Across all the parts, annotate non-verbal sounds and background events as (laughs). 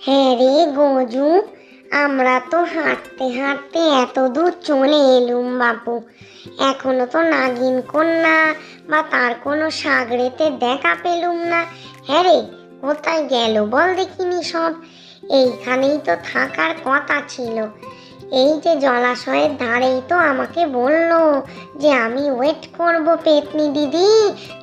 হ্যাঁ রে গজু, আমরা তো হাঁটতে হাঁটতে এত দূর চলে এলুম বাপু। এখনও তো নাগিন কন্যা বা তার কোনো সাগরেতে দেখা পেলুম না। হ্যাঁ রে, কোথায় গেল বল দেখিনি সব। এইখানেই তো থাকার কথা ছিল। এই যে জলাশয়ের ধারেই তো আমাকে বলল যে আমি ওয়েট করব পেতনি দিদি,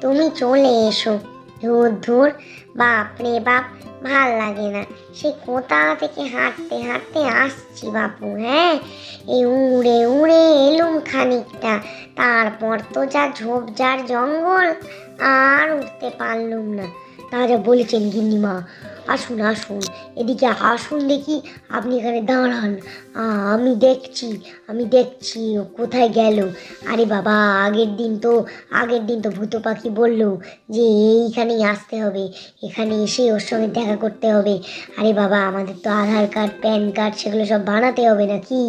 তুমি চলে এসো। ধুর ধুর বাপ রে বাপ, ভালো লাগে না। সে কোথা থেকে হাঁটতে হাঁটতে আসছি বাপু হ্যাঁ? এই উড়ে উড়ে এলুম খানিকটা। তারপর তো যা ঝোপঝাড় জঙ্গল, আর উঠতে পারলুম না। তা যা বলেছেন গিন্নিমা আসুন আসুন। এদিকে আসুন দেখি আপনি এখানে দাঁড়ান। আমি দেখছি আমি দেখছি ও কোথায় গেল। আরে বাবা, আগের দিন তো, আগের দিন তো ভূত পাখি বলল যে এইখানেই আসতে হবে। এখানে এসে ওর সঙ্গে দেখা করতে হবে। আরে বাবা, আমাদের তো আধার কার্ড, প্যান কার্ড সেগুলো সব বানাতে হবে নাকি?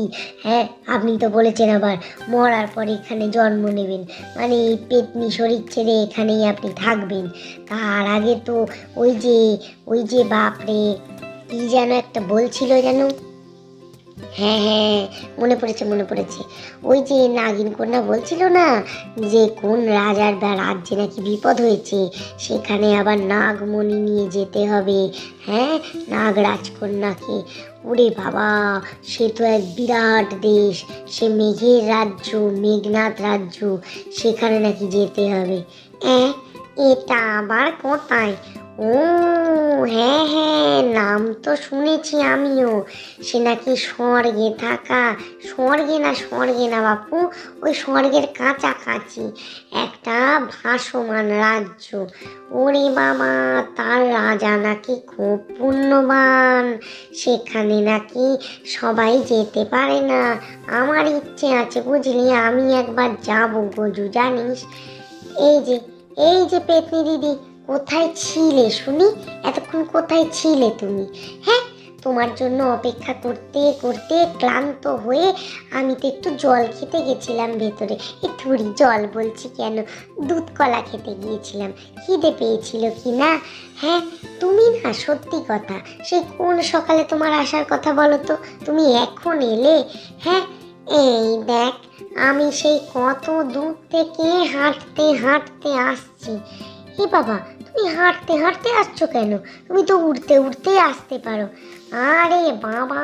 হ্যাঁ আপনি তো বলেছেন আবার, মরার পর এখানে জন্ম নেবেন। মানে পেতনি শরীর ছেড়ে এখানেই আপনি থাকবেন। তার আগে তো ওই যে ওই যে বাপরে, কি যেন একটা বলছিল যেন। হ্যাঁ হ্যাঁ মনে পড়েছে মনে পড়েছে। ওই যে নাগিন কন্যা বলছিল না যে, কোন রাজার বা রাজ্যে নাকি বিপদ হয়েছে, সেখানে আবার নাগমণি নিয়ে যেতে হবে। হ্যাঁ নাগ রাজকন্যাকে ওরে বাবা, সে তো এক বিরাট দেশ। সে মেঘের রাজ্য মেঘনাথ রাজ্য, সেখানে নাকি যেতে হবে। হ্যাঁ এটা আবার কোথায়? ও হ্যাঁ হ্যাঁ নাম তো শুনেছি আমিও। সে নাকি স্বর্গে থাকা, স্বর্গে না স্বর্গে না বাপু, ওই স্বর্গের কাছাকাছি একটা ভাসমান রাজ্য। ওরে বাবা, তার রাজা নাকি খুব পুণ্যবান। সেখানে নাকি সবাই যেতে পারে না। আমার ইচ্ছে আছে বুঝলি, আমি একবার যাব গজু জানিস এই যে এই যে পেতনি দিদি কোথায় ছিলে, শুনি? এতক্ষণ কোথায় ছিলে তুমি? হ্যাঁ তোমার জন্য অপেক্ষা করতে করতে ক্লান্ত হয়ে আমি তো একটু জল খেতে গেছিলাম ভেতরে। এই থুড়ি জল বলছি কেন? দুধ কলা খেতে গিয়েছিলাম। খিদে পেয়েছিল কি না? হ্যাঁ তুমি না সত্যি কথা। সেই কোন সকালে তোমার আসার কথা বলো তো? তুমি এখন এলে? হ্যাঁ এই দেখ, আমি সেই কত দূর থেকে হাঁটতে হাঁটতে আসছি। হে বাবা তুমি হাঁটতে হাঁটতে আসছো কেন? তুমি তো উড়তে উড়তে আসতে পারো। আরে বাবা!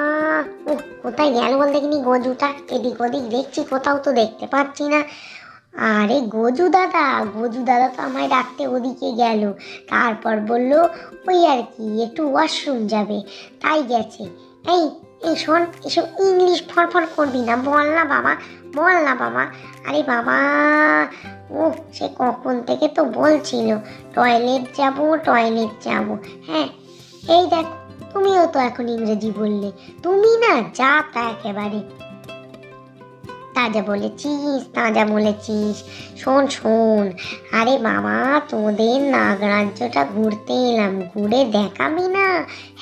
ও কোথায় গেল বল দেখিনি গজুটা এদিক ওদিক দেখছি, কোথাও তো দেখতে পাচ্ছি না। আরে গজু দাদা গজু দাদা তো আমায় ডাকতে ওদিকে গেল। তারপর বলল, ওই আর কি, একটু ওয়াশরুম যাবে। তাই গেছে। এই এই শোন এসব ইংলিশ ফরফর করবি না। বল না বাবা, বল না বাবা। আরে বাবা ও সে কখন থেকে তো বলছিল, টয়লেট যাব টয়লেট যাব। হ্যাঁ এই দেখ, তুমিও তো এখন ইংরেজি বললে। তুমি না যা তা একেবারে। তাজা বলেছিস তাজা বলেছিস। শোন শোন। আরে বাবা, তোদের নাগরাজ্যটা ঘুরতে এলাম, ঘুরে দেখাবি না?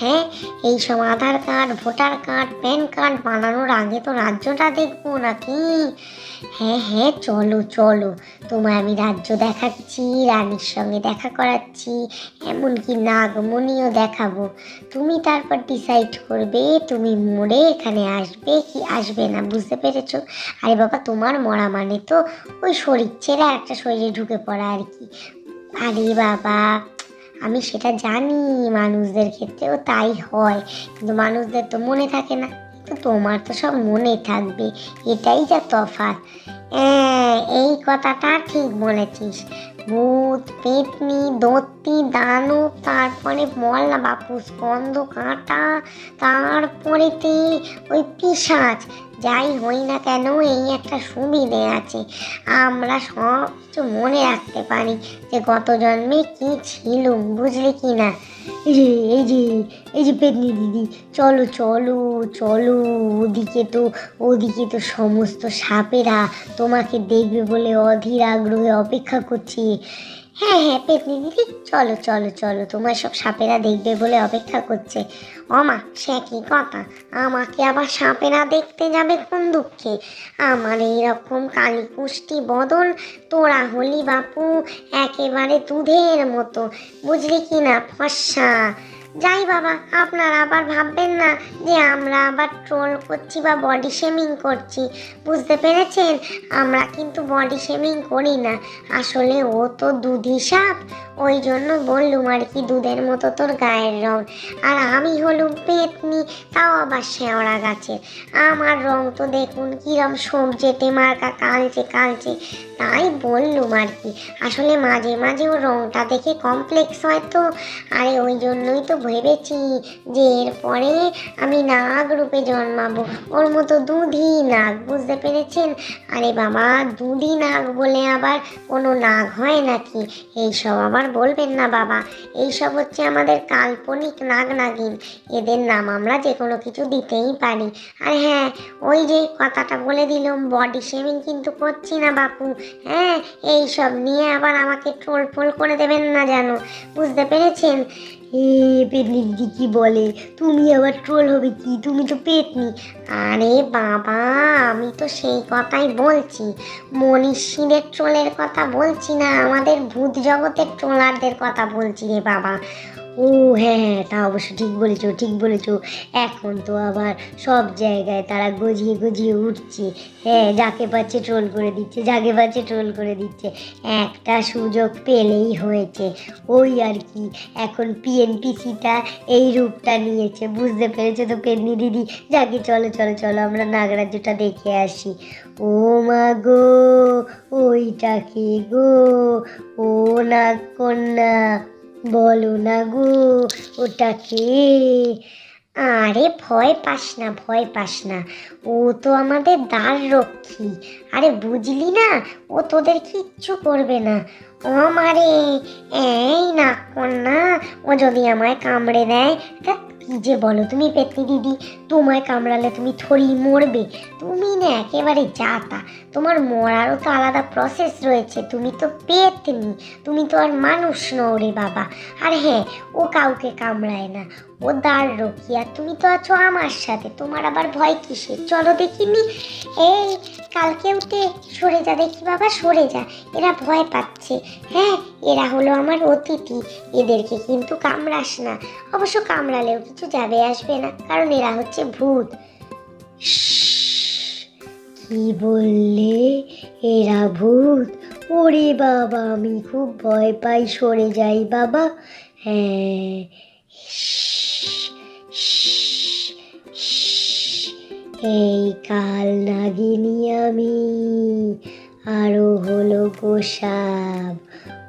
হ্যাঁ এই সব Aadhaar card, voter card, PAN card বানানোর আগে তো রাজ্যটা দেখব নাকি? হ্যাঁ হ্যাঁ চলো চলো। তোমায় আমি রাজ্য দেখাচ্ছি, রানীর সঙ্গে দেখা করাচ্ছি, এমনকি নাগমণিও দেখাবো। তুমি তারপর ডিসাইড করবে, তুমি মরে এখানে আসবে কি আসবে না, বুঝতে পেরেছ? আরে বাবা, তোমার মরা মানে তো ওই শরীর ছেড়ে একটা শরীরে ঢুকে পড়া আর কি। আরে বাবা, আমি সেটা জানি মানুষদের ক্ষেত্রেও তাই হয়, কিন্তু মানুষদের তো মনে থাকে না। তো তোমার তো সব মনে থাকবে, এটাই যা তফাৎ। হ্যাঁ এই কথাটা ঠিক বলেছিস। ভূত, পেতনি, দত্তি, দানব, তারপরে মল্লা, বাপু, স্কন্ধ, কাঁটা তারপরেতে ওই পিসাচ যাই হই না কেন, এই একটা সুবিধে আছে। আমরা সব কিছু মনে রাখতে পারি যে গত জন্মে কি ছিল, বুঝলি কি না? এই যে এই যে এই যে পেতনি দিদি, চলো চলো চলো, ওদিকে তো ওদিকে তো সমস্ত সাপেরা তোমাকে দেখবে বলে অধীর আগ্রহে অপেক্ষা করছি। হ্যাঁ হ্যাঁ পেতনি দিদি, চলো চলো চলো, তোমার সব সাপেরা দেখবে বলে অপেক্ষা করছে। অমা সে কি কথা? আমাকে আবার সাপেরা দেখতে যাবে কোন দুঃখে? আমার এইরকম কালী পুষ্টি বদল তোরা হলি বাপু, একেবারে দুধের মতো। বুঝলি কি না, ফর্সা? যাই বাবা, আপনারা আবার ভাববেন না যে আমরা আবার ট্রোল করছি বা বডি শেমিং করছি। বুঝতে পেরেছেন? আমরা কিন্তু বডি শেমিং করি না। আসলে ও তো দুধি সাপ। ওই জন্য বললুম আর কি, দুধের মতো তোর গায়ের রং। আর আমি হলুম পেতনি, তাও আবার শেওড়া গাছের আমার রং তো দেখুন কিরম সবজেটে মার্কা কালচে কালচে। তাই বললুম আর কি, আসলে মাঝে মাঝে ও রংটা দেখে কমপ্লেক্স হয় তো। আরে ওই জন্যই তো ভেবেছি যে এরপরে আমি নাগ রূপে জন্মাবো। ওর মতো দুধি নাগ, বুঝতে পেরেছেন? আরে বাবা দুধি নাগ বলে আবার কোনো নাগ হয় নাকি? এইসব আবার বলবেন না বাবা। এইসব হচ্ছে আমাদের কাল্পনিক নাগ নাগিন। এদের নাম আমরা যে কোনো কিছু দিতেই পারি। আর হ্যাঁ ওই যে কথাটা বলে দিলাম বডি শেমিং কিন্তু করছি না বাপু। হ্যাঁ এই সব নিয়ে আবার আমাকে ট্রোল ফোল করে দেবেন না জানো বুঝতে পেরেছেন? এ পেতনি দিদি কি বলে? তুমি আবার ট্রোল হবে কি? তুমি তো পেতনি আরে বাবা, আমি তো সেই কথাই বলছি। মনীষীদের ট্রোলের কথা বলছি না, আমাদের ভূত জগতের ট্রোলারদের কথা বলছি রে বাবা। ও হ্যাঁ হ্যাঁ তা অবশ্য ঠিক বলেছ, ঠিক বলেছ। এখন তো আবার সব জায়গায় তারা গজিয়ে গজিয়ে উঠছে। হ্যাঁ যাকে পাচ্ছে ট্রোল করে দিচ্ছে, যাকে পাচ্ছে ট্রোল করে দিচ্ছে। একটা সুযোগ পেলেই হয়েছে। ওই আর কি, এখন পিএনপিসিটা এই রূপটা নিয়েছে, বুঝতে পেরেছে তো পেদনি দিদি? যাকে, চলো চলো চলো, আমরা নাগরাজ্যটা দেখে আসি। ও মা গো ওইটাকে গো? ও নাগ কন্যা বলো না গু, ওটা কে? আরে ভয় পাস না, ভয় পাস না। ও তো আমাদের দ্বার রক্ষী। আরে বুঝলি না, ও তোদের কিচ্ছু করবে না। ও আমারে এই না কন্যা, ও যদি আমায় কামড়ে দেয়, তা যে বলো তুমি পেতনি দিদি, তোমায় কামড়ালে তুমি থরি মরবে। তুমি না একেবারে যাতা। তোমার মরারও তো আলাদা প্রসেস রয়েছে। তুমি তো পেতনি, তুমি তো আর মানুষ নও রে বাবা। আর হ্যাঁ ও কাউকে কামড়ায় না। ও দাঁড় রকি আর তুমি তো আছো আমার সাথে, তোমার আবার ভয় কিসের? চলো দেখিনি? এই, কালকে উঠে সরে যা দেখি বাবা, সরে যা, এরা ভয় পাচ্ছে। হ্যাঁ এরা হলো আমার অতিথি, এদেরকে কিন্তু কামড়াস না। অবশ্য কামড়ালেও কিছু যাবে আসবে না, কারণ এরা হচ্ছে ভূত। কি বললে এরা ভূত ওরে বাবা আমি খুব ভয় পাই সরে যাই বাবা হ্যাঁ এই কাল নাগিনি আমি আরও হলো গোসাপ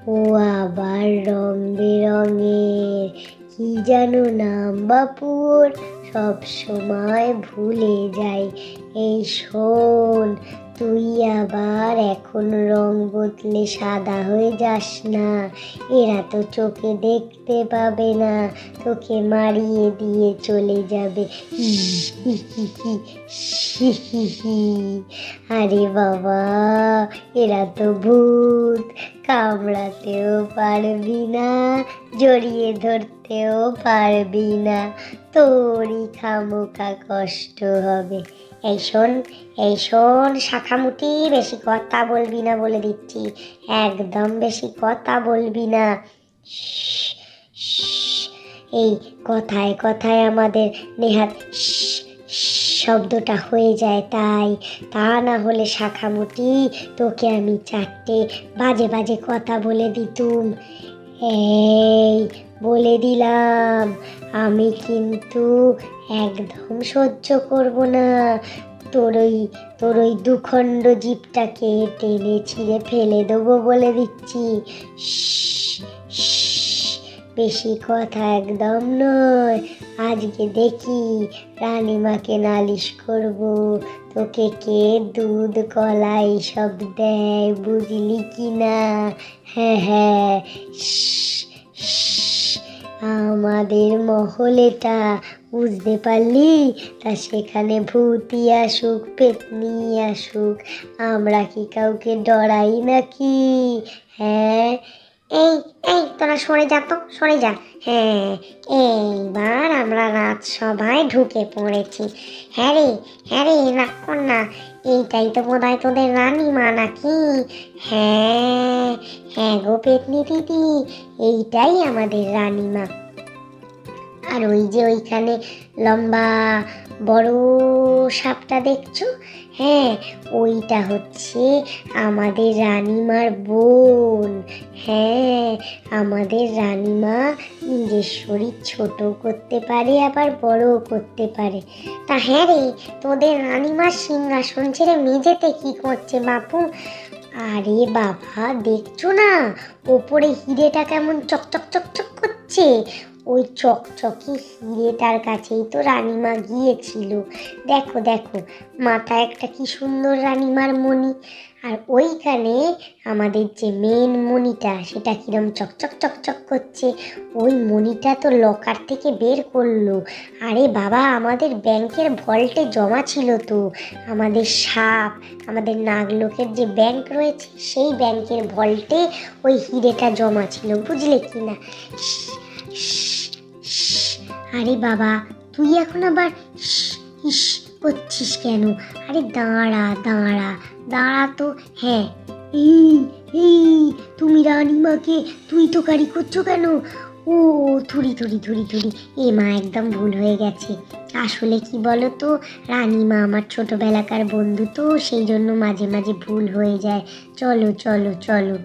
ও আবার রং বেরঙের, কি যেন নাম বাপুর? সব সময় ভুলে যাই এই শোন তুই আবার এখন রং বদলে সাদা হয়ে যাস না। এরা তো চোখে দেখতে পাবে না, তোকে মারিয়ে দিয়ে চলে যাবে। (laughs) আরে বাবা, এরা তো ভূত, কামড়াতেও পারবি না, জড়িয়ে ধরতেও পারবি না। তোরই খামোকা কষ্ট হবে। এই শোন এই শোন, শাখামুটি, বেশি কথা বলবি না বলে দিচ্ছি। একদম বেশি কথা বলবি না। এই কথায় কথায় আমাদের নেহাত শব্দটা হয়ে যায় তাই। তা না হলে শাখামুটি, তোকে আমি চারটে বাজে বাজে কথা বলে দিতুম। এই বলে দিলাম, আমি কিন্তু একদম সহ্য করব না। তোর ওই তোর ওই দুখণ্ড জীবটাকে টেনে ছিঁড়ে ফেলে দেবো বলে দিচ্ছি। বেশি কথা একদম নয় আজকে দেখি রানীমাকে নালিশ করব তোকে কে দুধ কলা এইসব দেয় বুঝলি কি না হ্যাঁ হ্যাঁ আমাদের মহল এটা বুঝতে পারলি? তা সেখানে ভূতি আসুক, পেতনি আসুক, আমরা কি কাউকে ডরাই নাকি? হ্যাঁ এই এই, তোরা সরে যা তো, সরে যা। হ্যাঁ এইবার আমরা রাজসভায় ঢুকে পড়েছি। হ্যাঁ রে হ্যাঁ রে না। এইটাই তো বোধ হয় তোদের রানীমা নাকি? হ্যাঁ হ্যাঁ গো পেতনি দিদি, এইটাই আমাদের রানীমা আর ওই যে ওইখানে লম্বা বড় সাপটা দেখছ? হ্যাঁ ওইটা হচ্ছে আমাদের রানীমার বোন। হ্যাঁ আমাদের রানীমা নিজের শরীর ছোট করতে পারে, আবার বড়ও করতে পারে। তা হ্যাঁ রে, তোদের রানীমার সিংহাসন ছেড়ে মেঝেতে কি করছে বাপু? আরে বাবা, দেখছ না? ওপরে হিরেটা কেমন চকচক চকচক করছে। ওই চকচকে হিরেটার কাছেই তো রানিমা গিয়েছিল। দেখো দেখো, মাথায় একটা কি সুন্দর রানিমার মণি। আর ওইখানে আমাদের যে মেন মণিটা, সেটা কিরম চকচক চকচক করছে, ওই মণিটা তো লকার থেকে বের করল। আরে বাবা, আমাদের ব্যাংকের ভল্টে জমা ছিল তো। আমাদের সাপ, আমাদের নাগলোকের যে ব্যাংক রয়েছে, সেই ব্যাংকের ভল্টে ওই হিরেটা জমা ছিল, বুঝলে কি না আরে বাবা, তুই এখন আবার ইস করছিস কেন? আরে দাঁড়া দাঁড়া দাঁড়া তো হ্যাঁ। এই এই, তুমি রানীমাকে তুই তো কারি করছ কেন? ও, থুরি থুরি থুরি থুরি। এ মা, একদম ভুল হয়ে গেছে। আসলে কি বলো তো রানীমা আমার ছোটবেলাকার বন্ধু তো, সেই জন্য মাঝে মাঝে ভুল হয়ে যায়। চলো চলো চলো।